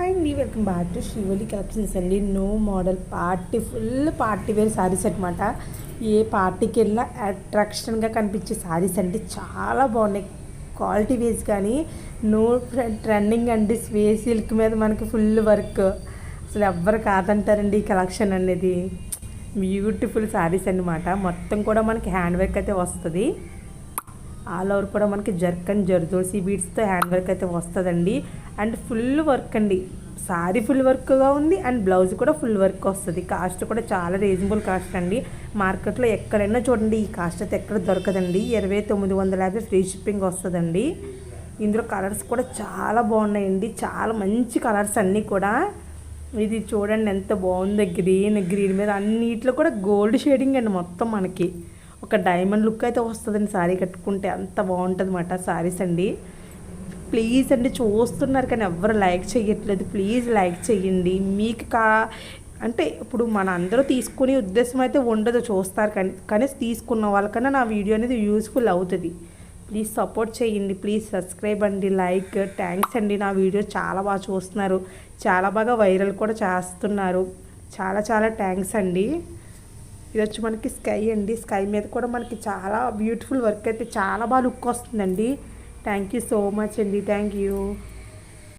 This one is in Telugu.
హాయ్ అండి welcome back to Srivalli collections అండి no model party full party wear saris అనమాట ఏ పార్టీకి వెళ్ళినా అట్రాక్షన్గా కనిపించే శారీస్ అండి చాలా బాగున్నాయి. క్వాలిటీ వేస్ కానీ నో ట్రెండింగ్ అండి. స్వే సిల్క్ మీద మనకి ఫుల్ వర్క్ అసలు ఎవ్వరు కాదంటారండి ఈ కలెక్షన్ అనేది. బ్యూటిఫుల్ శారీస్ అన్నమాట. మొత్తం కూడా మనకి హ్యాండ్ వర్క్ అయితే వస్తుంది. ఆల్ ఓవర్ కూడా మనకి జర్కన్ జర్దోసి బీడ్స్తో హ్యాండ్ వర్క్ అయితే వస్తుందండి. అండ్ ఫుల్ వర్క్ అండి. సారీ ఫుల్ వర్క్గా ఉంది అండ్ బ్లౌజ్ కూడా ఫుల్ వర్క్ వస్తుంది. కాస్ట్ కూడా చాలా రీజనబుల్ కాస్ట్ అండి. మార్కెట్లో ఎక్కడైనా చూడండి ఈ కాస్ట్ అయితే ఎక్కడ దొరకదండి. ఇరవై తొమ్మిది వందల యాభై ఫ్రీ షిప్పింగ్ వస్తుందండి. ఇందులో కలర్స్ కూడా చాలా బాగున్నాయండి. చాలా మంచి కలర్స్ అన్నీ కూడా. ఇది చూడండి ఎంత బాగుందో గ్రీన్ గ్రీన్ మీద అన్నిట్లో కూడా గోల్డ్ షేడింగ్ అండి మొత్తం మనకి. ఒక డైమండ్ లుక్ అయితే వస్తుందండి. శారీ కట్టుకుంటే అంత బాగుంటుంది అన్నమాట శారీస్ అండి. ప్లీజ్ అండి చూస్తున్నారు కానీ ఎవరు లైక్ చేయట్లేదు ప్లీజ్ లైక్ చేయండి మీకు కా అంటే ఇప్పుడు మన అందరూ తీసుకునే ఉద్దేశం అయితే ఉండదు చూస్తారు కానీ కానీ తీసుకున్న వాళ్ళకన్నా నా వీడియో అనేది యూస్ఫుల్ అవుతుంది. ప్లీజ్ సపోర్ట్ చేయండి ప్లీజ్ సబ్స్క్రైబ్ అండి. లైక్ థ్యాంక్స్ అండి. నా వీడియో చాలా బాగా చూస్తున్నారు. చాలా బాగా వైరల్ కూడా చేస్తున్నారు. చాలా చాలా థ్యాంక్స్ అండి. ఇది వచ్చి మనకి స్కై అండి. స్కై మీద కూడా మనకి చాలా బ్యూటిఫుల్ వర్క్ అయితే చాలా బాగా లుక్ వస్తుందండి. థ్యాంక్ యూ సో మచ్ అండి. Thank you